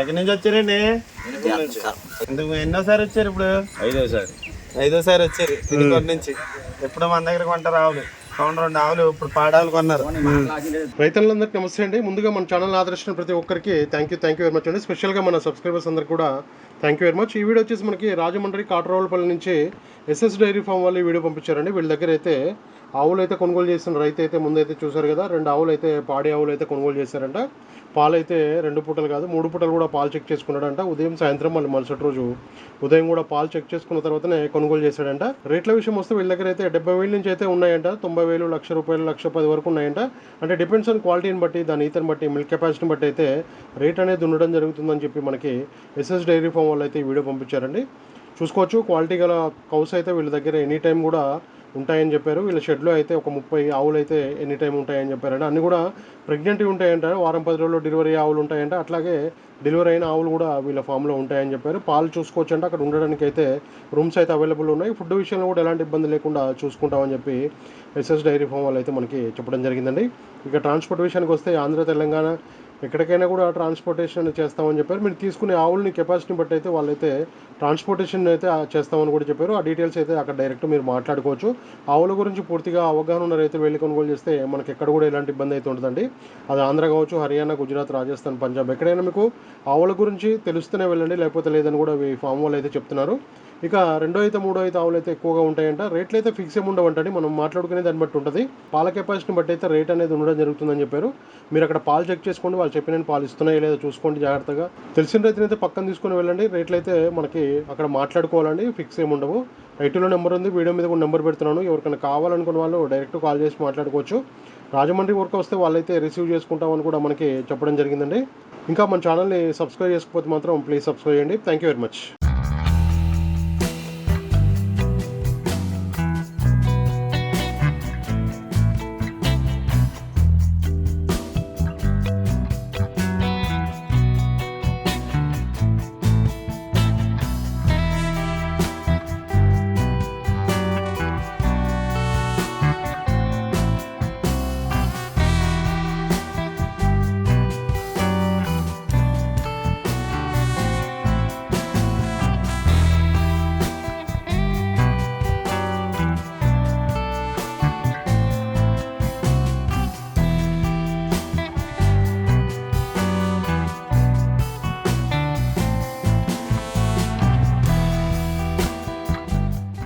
ఎక్కడి నుంచి వచ్చారండి? ఎందుకు ఎన్నోసారి వచ్చారు ఇప్పుడు? ఐదోసారి. ఐదోసారి వచ్చారు తిరుపతి నుంచి. ఎప్పుడు మన దగ్గర కొంటారు ఆవులు? అవును రెండు ఆవులు ఇప్పుడు పాడాలు కొన్నారు. రైతులందరికీ నమస్తే అండి. ముందుగా మన ఛానల్ ఆదర్శించిన ప్రతి ఒక్కరికి thank you thank you very much అండి. స్పెషల్గా మన సబ్స్క్రైబర్స్ అందరికి కూడా థ్యాంక్ యూ వెరీ మచ్ ఈ వీడియో వచ్చేసి మనకి రాజమండ్రి కాటరోలపల్లి నుంచి ఎస్ఎస్ డైరీ ఫామ్ వాళ్ళు ఈ వీడియో పంపించారండి. వీళ్ళ దగ్గర అయితే ఆవులు అయితే కొనుగోలు చేసిన రైతు అయితే ముందైతే చూశారు కదా రెండు ఆవులు అయితే పాడి ఆవులు అయితే కొనుగోలు చేశారంట. పాలైతే రెండు పూటలు కాదు మూడు పూటలు కూడా పాలు చెక్ చేసుకున్నాడంట. ఉదయం సాయంత్రం మళ్ళీ మరుసటి రోజు ఉదయం కూడా పాలు చెక్ చేసుకున్న తర్వాతనే కొనుగోలు చేశాడంట. రేట్ల విషయం వస్తే వీళ్ళ దగ్గర అయితే డెబ్బై వేల నుంచి అయితే ఉన్నాయంట. తొంభై వేలు లక్ష రూపాయలు లక్ష పది వరకు ఉన్నాయంట. అంటే డిపెండ్స్ ఆన్ క్వాలిటీని బట్టి దాని ఈతని బట్టి మిల్క్ కెపాసిటీని బట్టి అయితే రేట్ అనేది ఉండడం జరుగుతుందని చెప్పి మనకి ఎస్ఎస్ డైరీ ఫామ్ వాళ్ళు అయితే ఈ వీడియో పంపించారండి. చూసుకోవచ్చు క్వాలిటీ గల కౌస్ అయితే వీళ్ళ దగ్గర ఎనీ టైం కూడా ఉంటాయని చెప్పారు. వీళ్ళ షెడ్లో అయితే ఒక ముప్పై ఆవులు అయితే ఎనీ టైం ఉంటాయని చెప్పారంట. అన్ని కూడా ప్రెగ్నెంట్ ఉంటాయంట వారం పది రోజుల్లో డెలివరీ ఆవులు ఉంటాయంట. అట్లాగే డెలివరీ అయిన ఆవులు కూడా వీళ్ళ ఫామ్లో ఉంటాయని చెప్పారు. పాలు చూసుకోవచ్చు అంటే అక్కడ ఉండడానికి అయితే రూమ్స్ అయితే అవైలబుల్ ఉన్నాయి. ఫుడ్ విషయంలో కూడా ఎలాంటి ఇబ్బంది లేకుండా చూసుకుంటామని చెప్పి ఎస్ఎస్ డైరీ ఫామ్ వాళ్ళు అయితే మనకి చెప్పడం జరిగిందండి. ఇక ట్రాన్స్పోర్ట్ విషయానికి వస్తే ఆంధ్ర తెలంగాణ ఎక్కడికైనా కూడా ట్రాన్స్పోర్టేషన్ చేస్తామని చెప్పారు. మీరు తీసుకునే ఆవులని కెపాసిటీని బట్టి అయితే వాళ్ళైతే ట్రాన్స్పోర్టేషన్ అయితే చేస్తామని కూడా చెప్పారు. ఆ డీటెయిల్స్ అయితే అక్కడ డైరెక్ట్ మీరు మాట్లాడుకోవచ్చు. ఆవుల గురించి పూర్తిగా అవగాహన ఉన్న రైతులు వెళ్ళి కొనుగోలు చేస్తే మనకి ఎక్కడ కూడా ఎలాంటి ఇబ్బంది అయితే ఉంటుందండి అది ఆంధ్ర కావచ్చు హర్యానా గుజరాత్ రాజస్థాన్ పంజాబ్ ఎక్కడైనా మీకు ఆవుల గురించి తెలుస్తూనే వెళ్ళండి లేకపోతే లేదని కూడా ఈ ఫామ్ వాళ్ళు అయితే చెప్తున్నారు. ఇక రెండో అయితే మూడో అయితే ఆవులు అయితే ఎక్కువగా ఉంటాయంట. రేట్లు అయితే ఫిక్స్ ఏమి ఉండవంటండి మనం మాట్లాడుకునే దాన్ని బట్టి ఉంటుంది. పాల కెపాసిటీని బట్టి అయితే రేట్ అనేది ఉండడం జరుగుతుందని చెప్పారు. మీరు అక్కడ పాలు చెక్ చేసుకోండి. వాళ్ళు చెప్పిన పాలు ఇస్తున్నాయో లేదో చూసుకోండి జాగ్రత్తగా. తెలిసిన రైతుని అయితే పక్కన తీసుకొని వెళ్ళండి. రేట్లు అయితే మనకి అక్కడ మాట్లాడుకోవాలండి. ఫిక్స్ ఏమి ఉండవు. ఐటీలో నెంబర్ ఉంది. వీడియో మీద కూడా నెంబర్ పెడుతున్నాను. ఎవరికైనా కావాలనుకున్న వాళ్ళు డైరెక్ట్ కాల్ చేసి మాట్లాడుకోవచ్చు. రాజమండ్రి వరకు వస్తే వాళ్ళైతే రిసీవ్ చేసుకుంటామని కూడా మనకి చెప్పడం జరిగిందండి. ఇంకా మన ఛానల్ని సబ్స్క్రైబ్ చేసుకోకపోతే మాత్రం ప్లీజ్ సబ్స్క్రైబ్ చేయండి. Thank you very much